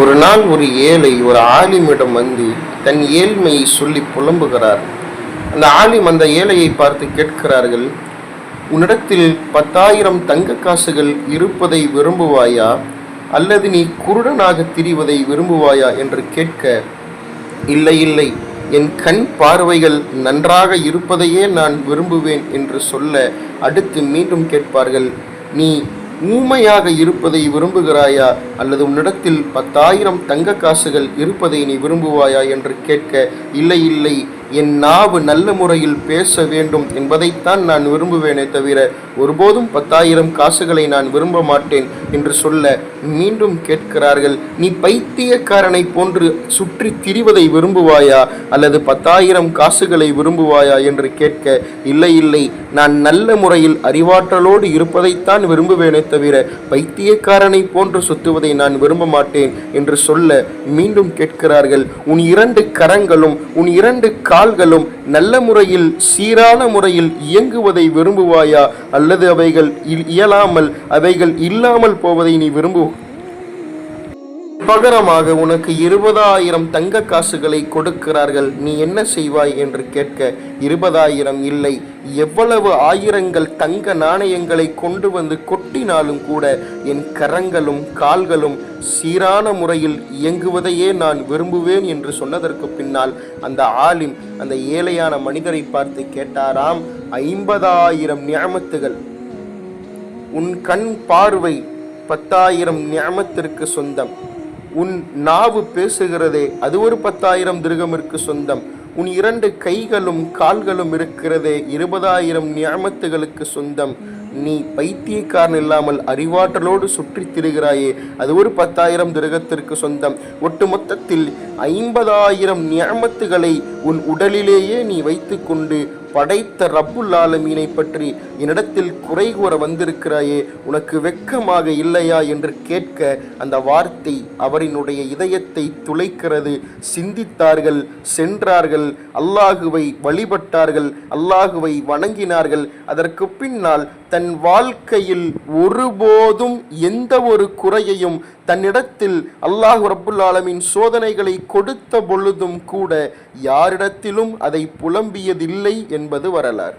ஒரு நாள் ஒரு ஏழை ஒரு ஆலிமிடம் வந்து தன் ஏழ்மையை சொல்லி புலம்புகிறார். அந்த ஆலிம் அந்த ஏழையை பார்த்து கேட்கிறார்கள் உன்னிடத்தில் பத்தாயிரம் தங்க காசுகள் இருப்பதை விரும்புவாயா? அல்லது நீ குருடனாக திரிவதை விரும்புவாயா? என்று கேட்க இல்லை இல்லை. என் கண் பார்வைகள் நன்றாக இருப்பதையே நான் விரும்புவேன் என்று சொல்ல அடுத்து மீண்டும் கேட்பார்கள் நீ ஊமையாக இருப்பதை விரும்புகிறாயா? அல்லது உன்னிடத்தில் பத்தாயிரம் தங்க காசுகள் இருப்பதை நீ விரும்புவாயா என்று கேட்க இல்லை இல்லை என் நாவு நல்ல முறையில் பேச வேண்டும் என்பதைத்தான் நான் விரும்புவேனே தவிர ஒருபோதும் பத்தாயிரம் காசுகளை நான் விரும்ப மாட்டேன் என்று சொல்ல மீண்டும் கேட்கிறார்கள். நீ பைத்தியக்காரனை போன்று சுற்றி திரிவதை விரும்புவாயா? அல்லது பத்தாயிரம் காசுகளை விரும்புவாயா? என்று கேட்க இல்லை இல்லை நான் நல்ல முறையில் அறிவாற்றலோடு இருப்பதைத்தான் விரும்புவேனே தவிர பைத்தியக்காரனை போன்று சுத்துவதை நான் விரும்ப மாட்டேன் என்று சொல்ல மீண்டும் கேட்கிறார்கள். உன் இரண்டு கரங்களும் உன் இரண்டு கால்களும் நல்ல முறையில் சீரான முறையில் இயங்குவதை விரும்புவாயா? அல்லது அவைகள் இல்- இயலாமல் அவைகள் இல்லாமல் போவதை நீ விரும்பு பகரமாக உனக்கு இருபதாயிரம் தங்க காசுகளை கொடுக்கிறார்கள். நீ என்ன செய்வாய் என்று கேட்க இருபதாயிரம் இல்லை. எவ்வளவு ஆயிரங்கள் தங்க நாணயங்களை கொண்டு வந்து கொட்டினாலும் கூட என் கரங்களும் கால்களும் சீரான முறையில் இயங்குவதையே நான் விரும்புவேன் என்று சொன்னதற்கு பின்னால் அந்த ஆலிம் அந்த ஏழையான மனிதரை பார்த்து கேட்டாராம் ஐம்பதாயிரம் நியமத்துகள். உன் கண் பார்வை பத்தாயிரம் நியமத்திற்கு சொந்தம். உன் நாவு பேசுகிறதே அது ஒரு பத்தாயிரம் திருகமிற்கு சொந்தம். உன் இரண்டு கைகளும் கால்களும் இருக்கிறதே இருபதாயிரம் நியமத்துகளுக்கு சொந்தம். நீ பைத்தியக்காரன் இல்லாமல் அறிவாற்றலோடு சுற்றித் திரிகிறாயே அது ஒரு பத்தாயிரம் திருகத்திற்கு சொந்தம். ஒட்டுமொத்தத்தில் ஐம்பதாயிரம் நியமத்துகளை உன் உடலிலேயே நீ வைத்துக்கொண்டு படைத்த ரப்புல் ஆலமீனை பற்றி என்னிடத்தில் குறை கூற வந்திருக்கிறாயே உனக்கு வெட்கமாக இல்லையா என்று கேட்க அந்த வார்த்தை அவரினுடைய இதயத்தை துளைக்கிறது. சிந்தித்தார்கள் சென்றார்கள் அல்லாஹுவை வழிபட்டார்கள் அல்லாஹுவை வணங்கினார்கள். அதற்கு பின்னால் தன் வாழ்க்கையில் ஒருபோதும் எந்த ஒரு குறையையும் தன்னிடத்தில் அல்லாஹ் ரப்புல் ஆலமின் சோதனைகளை கொடுத்த பொழுதும் கூட யாரிடத்திலும் அதை புலம்பியதில்லை என்று என்பது வரலாறு.